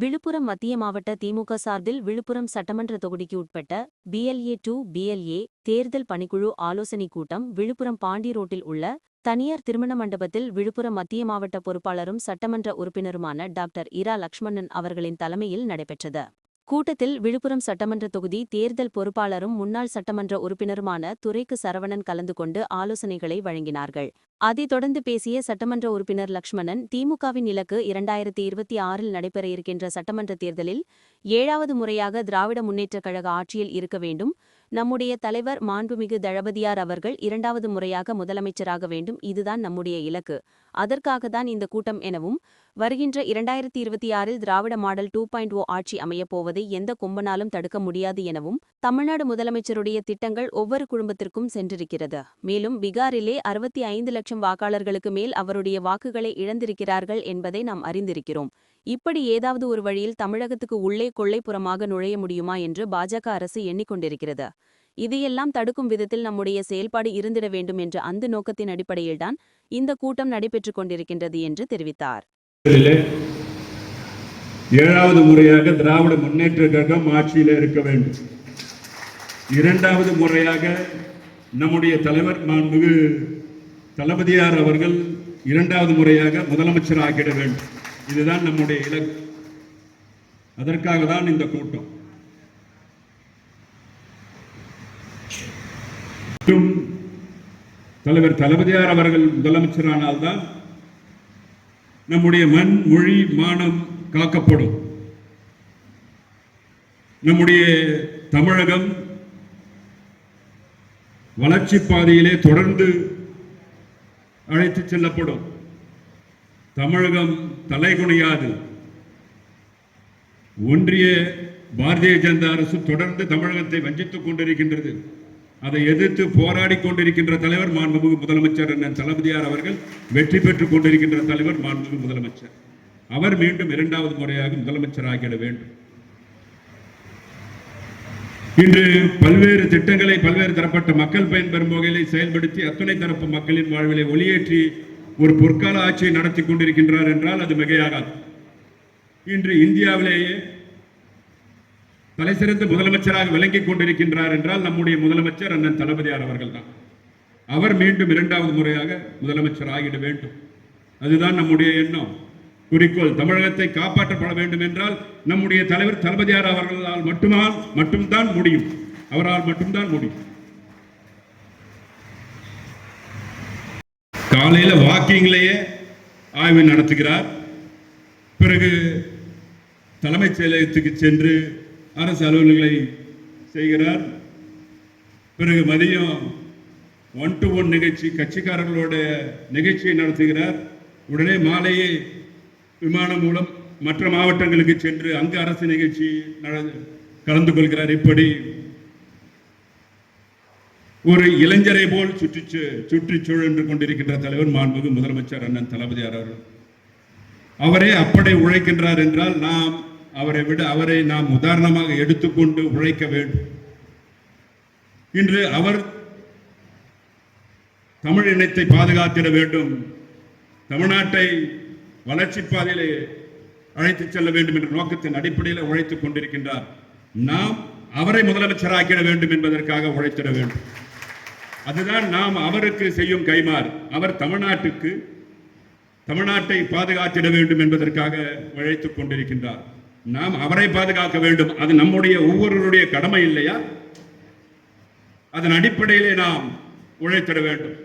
விழுப்புரம் மத்திய மாவட்ட திமுக சார்பில் விழுப்புரம் சட்டமன்ற தொகுதிக்கு உட்பட்ட பிஎல்ஏ டூ பிஎல்ஏ தேர்தல் பணிக்குழு ஆலோசனைக் கூட்டம் விழுப்புரம் பாண்டி ரோட்டில் உள்ள தனியார் திருமண மண்டபத்தில் விழுப்புரம் மத்திய மாவட்ட பொறுப்பாளரும் சட்டமன்ற உறுப்பினருமான டாக்டர் இரா லக்ஷ்மணன் அவர்களின் தலைமையில் நடைபெற்றது. கூட்டத்தில் விழுப்புரம் சட்டமன்ற தொகுதி தேர்தல் பொறுப்பாளரும் முன்னாள் சட்டமன்ற உறுப்பினருமான துரைக்கு சரவணன் கலந்து கொண்டு ஆலோசனைகளை வழங்கினார்கள். அதைத் தொடர்ந்து பேசிய சட்டமன்ற உறுப்பினர் லக்ஷ்மணன் திமுகவின் இலக்கு இரண்டாயிரத்தி இருபத்தி ஆறில் நடைபெற இருக்கின்ற சட்டமன்ற தேர்தலில் ஏழாவது முறையாக திராவிட முன்னேற்றக் கழக ஆட்சியில் இருக்க வேண்டும். நம்முடைய தலைவர் மாண்புமிகு தளபதியார் அவர்கள் இரண்டாவது முறையாக முதலமைச்சராக வேண்டும். இதுதான் நம்முடைய இலக்கு. அதற்காகத்தான் இந்த கூட்டம் எனவும் வருகின்ற இரண்டாயிரத்தி இருபத்தி ஆறில் Dravida model two point O ஆட்சி அமையப்போவதை எந்த கும்பனாலும் தடுக்க முடியாது எனவும் தமிழ்நாடு முதலமைச்சருடைய திட்டங்கள் ஒவ்வொரு குடும்பத்திற்கும் சென்றிருக்கிறது. மேலும் பீகாரிலே அறுபத்தி ஐந்து லட்சம் வாக்காளர்களுக்கு மேல் அவருடைய வாக்குகளை இழந்திருக்கிறார்கள் என்பதை நாம் அறிந்திருக்கிறோம். இப்படி ஏதாவது ஒரு வழியில் தமிழகத்துக்கு உள்ளே கொள்ளைப்புறமாக நுழைய முடியுமா என்று பாஜக அரசு எண்ணிக்கொண்டிருக்கிறது. இதையெல்லாம் தடுக்கும் விதத்தில் நம்முடைய செயல்பாடு இருந்திட வேண்டும் என்ற அந்த நோக்கத்தின் அடிப்படையில்தான் இந்த கூட்டம் நடைபெற்றுக் கொண்டிருக்கின்றது என்று தெரிவித்தார். ஏழாவது முறையாக திராவிட முன்னேற்ற கழகம் ஆட்சியில் இருக்க வேண்டும். இரண்டாவது முறையாக நம்முடைய தலைவர் மாண்புமிகு தளபதியார் அவர்கள் இரண்டாவது முறையாக முதலமைச்சர் ஆகிட வேண்டும். இதுதான் நம்முடைய இலக்கு. அதற்காக தான் இந்த கூட்டம். தலைவர் தளபதியார் அவர்கள் முதலமைச்சரானால்தான் நம்முடைய மண் மொழி மானம் காக்கப்படும். நம்முடைய தமிழகம் வளர்ச்சி பாதையிலே தொடர்ந்து அழைத்துச் செல்லப்படும். தமிழகம் தலைகுனியாது ஒன்றிய பாரதிய ஜனதா அரசு தொடர்ந்து தமிழகத்தை வஞ்சித்துக் கொண்டிருக்கின்றது. அதை எதிர்த்து போராடி கொண்டிருக்கின்ற தலைவர் மாண்புமிகு முதலமைச்சர் அண்ணன் தளபதியார் அவர்கள் வெற்றி பெற்றுக் கொண்டிருக்கின்ற தலைவர் மாண்புமிகு முதலமைச்சர். அவர் மீண்டும் இரண்டாவது முறையாக முதலமைச்சர் ஆகிட வேண்டும். இன்று பல்வேறு திட்டங்களை பல்வேறு தரப்பட்ட மக்கள் பயன்பெறும் வகையிலே செயல்படுத்தி அத்துணை தரப்பு மக்களின் வாழ்விலை ஒளியேற்றி ஒரு பொற்கால ஆட்சியை நடத்தி கொண்டிருக்கின்றார் என்றால் அது மிகையாகாது. இன்று இந்தியாவிலேயே தலைசிறந்த முதலமைச்சராக விளங்கிக் கொண்டிருக்கின்றார் என்றால் நம்முடைய முதலமைச்சர் அண்ணன் தளபதியார் அவர்கள் தான் அவர் மீண்டும் இரண்டாவது முறையாக முதலமைச்சர் ஆகிட வேண்டும். அதுதான் நம்முடைய எண்ணம். குறிக்கோள் தமிழகத்தை காப்பாற்றப்பட வேண்டும் என்றால் நம்முடைய தலைவர் தளபதியார் அவர்களால் மட்டுமால் மட்டும்தான் முடியும். அவரால் மட்டும்தான் முடியும். காலையில வாக்கிங்லேயே ஆய்வு நடத்துகிறார். பிறகு தலைமைச் செயலகத்துக்கு சென்று அரசு அலுவல்களை செய்கிறார். பிறகு மதியம் ஒன் டு ஒன் நிகழ்ச்சி கட்சிக்காரர்களோட நிகழ்ச்சியை நடத்துகிறார். உடனே மாலையே விமானம் மூலம் மற்ற மாவட்டங்களுக்கு சென்று அங்கு அரசு நிகழ்ச்சி கலந்து கொள்கிறார். இப்படி ஒரு இளைஞரை போல் சுற்றி சுற்றி சுழன்று கொண்டிருக்கின்ற தலைவர் மாண்புமிகு முதலமைச்சர் அண்ணன் தளபதியார் அவர்கள். அவரே அப்படி உழைக்கின்றார் என்றால் நாம் அவரை விட அவரை நாம் உதாரணமாக எடுத்துக்கொண்டு உழைக்க வேண்டும். இன்று அவர் தமிழ் இனத்தை பாதுகாத்திட வேண்டும். தமிழ்நாட்டை வளர்ச்சி பாதையிலே அழைத்துச் செல்ல வேண்டும் என்ற நோக்கத்தின் அடிப்படையில் உழைத்துக் கொண்டிருக்கின்றார். நாம் அவரை முதலமைச்சராக்கிட வேண்டும் என்பதற்காக உழைத்திட வேண்டும். அதுதான் நாம் அவருக்கு செய்யும் கைமாறு அவர் தமிழ்நாட்டுக்கு தமிழ்நாட்டை பாதுகாத்திட வேண்டும் என்பதற்காக உழைத்துக் கொண்டிருக்கின்றார். நாம் அவரை பாதுகாக்க வேண்டும். அது நம்முடைய ஒவ்வொருவருடைய கடமை இல்லையா? அதன் அடிப்படையிலே நாம் உழைத்திட வேண்டும்.